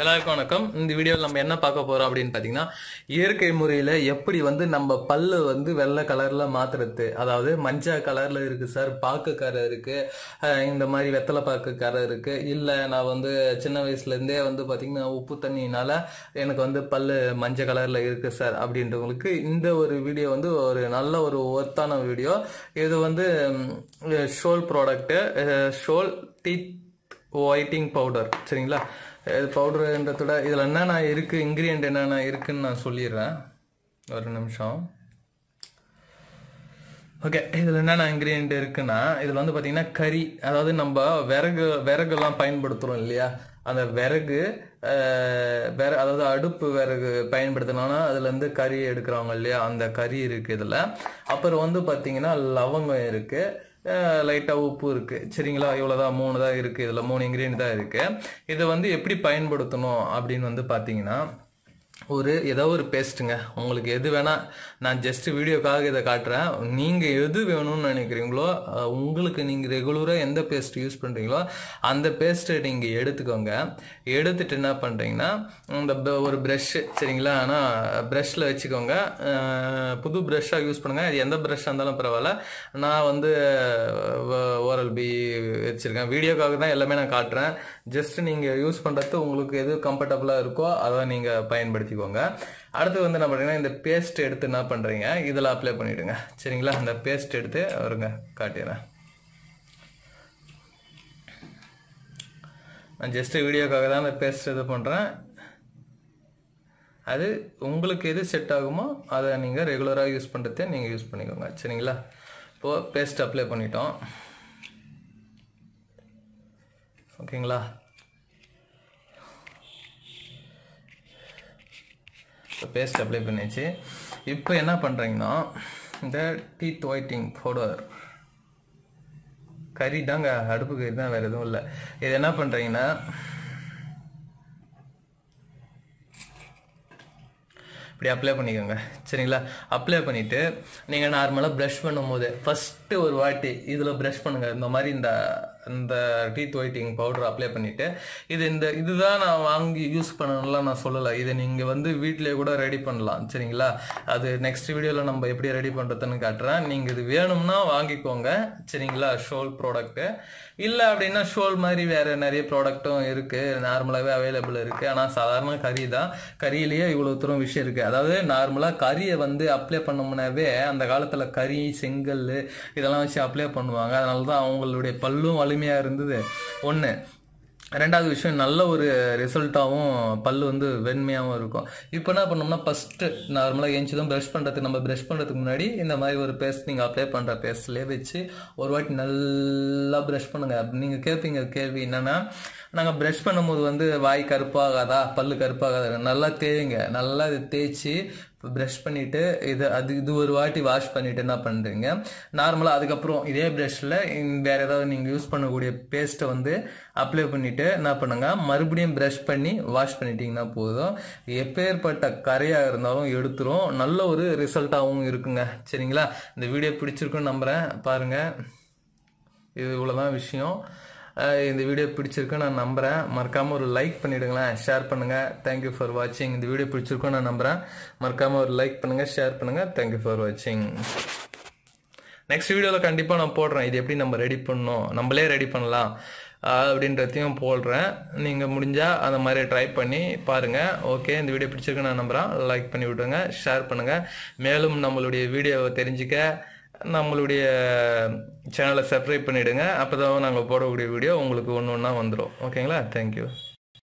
எல்லாருக்கும் வணக்கம். இந்த வீடியோவில் நம்ம என்ன பார்க்க போகிறோம் அப்படின்னு பார்த்தீங்கன்னா இயற்கை முறையில் எப்படி வந்து நம்ம பல்லு வந்து வெள்ளை கலரில் மாத்துறது? அதாவது மஞ்சள் கலரில் இருக்குது சார் பாக்கு கரை இருக்குது இந்த மாதிரி வெத்தலை பாக்கு கரை இருக்குது இல்லை நான் வந்து சின்ன வயசுலேருந்தே வந்து பார்த்தீங்கன்னா உப்பு தண்ணினால எனக்கு வந்து பல்லு மஞ்சள் கலரில் இருக்குது சார் அப்படின்றவங்களுக்கு இந்த ஒரு வீடியோ வந்து ஒரு நல்ல ஒரு ஒர்த்தான வீடியோ இது வந்து ஷோல் ப்ராடக்ட்டு ஷோல் டீத் ஒயிட்டிங் பவுடர் சரிங்களா? பவுடருன்றதோட இதில் என்னென்ன இருக்குது இன்க்ரீடியன்ட் என்னென்ன இருக்குன்னு நான் சொல்லிடுறேன். ஒரு நிமிஷம். ஓகே இதில் என்னென்ன இன்க்ரீடியன்ட் இருக்குன்னா இதில் வந்து பார்த்திங்கன்னா கறி அதாவது நம்ம விறகு விறகுலாம் பயன்படுத்துகிறோம் இல்லையா? அந்த விறகு அஹ், விற அதாவது அடுப்பு விறகு பயன்படுத்தினோன்னா அதுலேருந்து கறி எடுக்கிறவங்க இல்லையா? அந்த கறி இருக்குது இதில். அப்புறம் வந்து பார்த்திங்கன்னா லவங்கம் இருக்குது லைட்டாக உப்பு இருக்குது சரிங்களா? இவ்வளோதான் மூணு தான் இருக்குது இதில் மூணு இன்க்ரீடியன்ட் தான் இருக்குது இதை வந்து எப்படி பயன்படுத்தணும் அப்படின்னு வந்து பார்த்தீங்கன்னா ஒரு ஏதோ ஒரு பேஸ்ட்டுங்க உங்களுக்கு எது வேணால் நான் ஜஸ்ட் வீடியோக்காக இதை காட்டுறேன். நீங்கள் எது வேணும்னு நினைக்கிறீங்களோ உங்களுக்கு நீங்கள் ரெகுலராக எந்த பேஸ்ட் யூஸ் பண்ணுறீங்களோ அந்த பேஸ்ட்டை நீங்கள் எடுத்துக்கோங்க. எடுத்துகிட்டு என்ன பண்ணுறீங்கன்னா இந்த ஒரு ப்ரெஷ்ஷு சரிங்களா? ஆனால் ப்ரெஷ்ஷில் வச்சுக்கோங்க. புது ப்ரெஷ்ஷாக யூஸ் பண்ணுங்கள் அது எந்த ப்ரெஷ்ஷாக இருந்தாலும் பரவாயில்ல. நான் வந்து ஓரல் பி வச்சுருக்கேன். வீடியோக்காக தான் எல்லாமே நான் காட்டுறேன். ஜஸ்ட் நீங்கள் யூஸ் பண்ணுறது உங்களுக்கு எது கம்ஃபர்டபுளாக இருக்கோ அதை நீங்கள் பயன்படுத்திக்கோங்க அடுத்து வந்து என்ன பண்ணுறீங்கன்னா இந்த பேஸ்ட் எடுத்து என்ன பண்ணுறீங்க இதில் அப்ளை பண்ணிவிடுங்க சரிங்களா? அந்த பேஸ்ட் எடுத்து வருங்க காட்டிடுறேன். நான் ஜஸ்ட் வீடியோக்காக தான் அந்த பேஸ்ட் இது பண்ணுறேன் அது உங்களுக்கு எது செட் ஆகுமோ அதை நீங்கள் ரெகுலராக யூஸ் பண்ணுறதே நீங்கள் யூஸ் பண்ணிக்கோங்க. சரிங்களா? இப்போது பேஸ்ட் அப்ளை பண்ணிட்டோம். ஓகேங்களா? பேஸ்ட் அப்ளை பண்ணியாச்சு. இப்போ என்ன பண்ணுறீங்கன்னா இந்த டீத் ஒயிட்டிங் பவுடர். கறி தாங்க அடுப்பு கறி தான் வேறு எதுவும் இல்லை. இது என்ன பண்ணுறீங்கன்னா இப்படி அப்ளை பண்ணிக்கோங்க. சரிங்களா? அப்ளை பண்ணிவிட்டு நீங்கள் நார்மலாக ப்ரஷ் பண்ணும்போது ஃபஸ்ட்டு ஒரு வாட்டி இதில் ப்ரஷ் பண்ணுங்கள் இந்த மாதிரி இந்த இந்த டீத் ஒயிட்டிங் பவுடர் அப்ளை பண்ணிவிட்டு இது இந்த இதுதான் நான் வாங்கி யூஸ் பண்ணணும்லாம் நான் சொல்லலை. இதை நீங்கள் வந்து வீட்டிலேயே கூட ரெடி பண்ணலாம். சரிங்களா? அது நெக்ஸ்ட் வீடியோவில் நம்ம எப்படி ரெடி பண்ணுறதுன்னு காட்டுறேன். நீங்கள் இது வேணும்னா வாங்கிக்கோங்க. சரிங்களா? ஷோல் ப்ராடக்ட்டு இல்லை அப்படின்னா ஷோல் மாதிரி வேறு நிறைய ப்ராடக்ட்டும் இருக்குது நார்மலாகவே அவைலபிள் இருக்குது ஆனால் சாதாரண கறி தான். கறியிலேயே இவ்வளோ தூரம் விஷயம் இருக்குது அதாவது நார்மலாக கறியை வந்து அப்ளை பண்ணமுன்னாவே அந்த காலத்தில் கறி செங்கல் இதெல்லாம் வச்சு அப்ளை பண்ணுவாங்க. அதனால தான் அவங்களுடைய பல்லும் வலிமையாக இருந்தது. ஒன்று ரெண்டாவது விஷயம் நல்ல ஒரு ரிசல்ட்டாகவும் பல் வந்து வெண்மையாகவும் இருக்கும். இப்போ என்ன பண்ணோம்னா ஃபஸ்ட்டு நார்மலாக ஏஞ்சிதும் ப்ரஷ் பண்ணுறதுக்கு நம்ம ப்ரஷ் பண்ணுறதுக்கு முன்னாடி இந்த மாதிரி ஒரு பேஸ்ட் நீங்கள் அப்ளை பண்ணுற பேஸ்ட்லேயே வச்சு ஒரு வாட்டி நல்லா ப்ரஷ் பண்ணுங்கள் நீங்கள் கேட்பீங்க கேள்வி என்னென்னா நாங்கள் ப்ரஷ் பண்ணும்போது வந்து வாய் கருப்பாகாதா பல் கருப்பாகாதா நல்லா தேய்ங்க. நல்லா தேய்ச்சி ப்ரஷ் பண்ணிவிட்டு இது அது இது ஒரு வாட்டி வாஷ் பண்ணிவிட்டு என்ன பண்ணுறீங்க நார்மலாக அதுக்கப்புறம் இதே ப்ரெஷ்ஷில் வேறு ஏதாவது நீங்கள் யூஸ் பண்ணக்கூடிய பேஸ்ட்டை வந்து அப்ளை பண்ணிவிட்டு என்ன பண்ணுங்க? மறுபடியும் ப்ரஷ் பண்ணி வாஷ் பண்ணிட்டீங்கன்னா போதும். எப்பேற்பட்ட கரையாக இருந்தாலும் எடுத்துரும். நல்ல ஒரு ரிசல்ட்டாகவும் இருக்குங்க. சரிங்களா? இந்த வீடியோ பிடிச்சிருக்குன்னு நம்புகிறேன் பாருங்கள் இது இவ்வளோதான் விஷயம். இந்த வீடியோ பிடிச்சிருக்கு நான் நம்புகிறேன் மறக்காமல் ஒரு லைக் பண்ணிவிடுங்களேன் ஷேர் பண்ணுங்கள் தேங்க்யூ ஃபார் வாட்சிங் இந்த வீடியோ பிடிச்சிருக்கும் நான் நம்புகிறேன் மறக்காமல் ஒரு லைக் பண்ணுங்கள் ஷேர் பண்ணுங்கள் தேங்க்யூ ஃபார் வாட்சிங் நெக்ஸ்ட் வீடியோவில் கண்டிப்பாக நான் போடுறேன். இது எப்படி நம்ம ரெடி பண்ணணும்? நம்மளே ரெடி பண்ணலாம். அப்படின்றதையும் போடுறேன். நீங்கள் முடிஞ்சால் அந்த மாதிரி ட்ரை பண்ணி பாருங்கள் ஓகே இந்த வீடியோ பிடிச்சிருக்கு நான் நம்புகிறேன் லைக் பண்ணி விட்டுருங்க ஷேர் பண்ணுங்கள் மேலும் நம்மளுடைய வீடியோவை தெரிஞ்சுக்க நம்மளுடைய சேனலை சப்ஸ்கிரைப் பண்ணிவிடுங்க அப்போ தான் நாங்கள் போடக்கூடிய வீடியோ உங்களுக்கு ஒன்று ஒன்றா வந்துடும் ஓகேங்களா தேங்க்யூ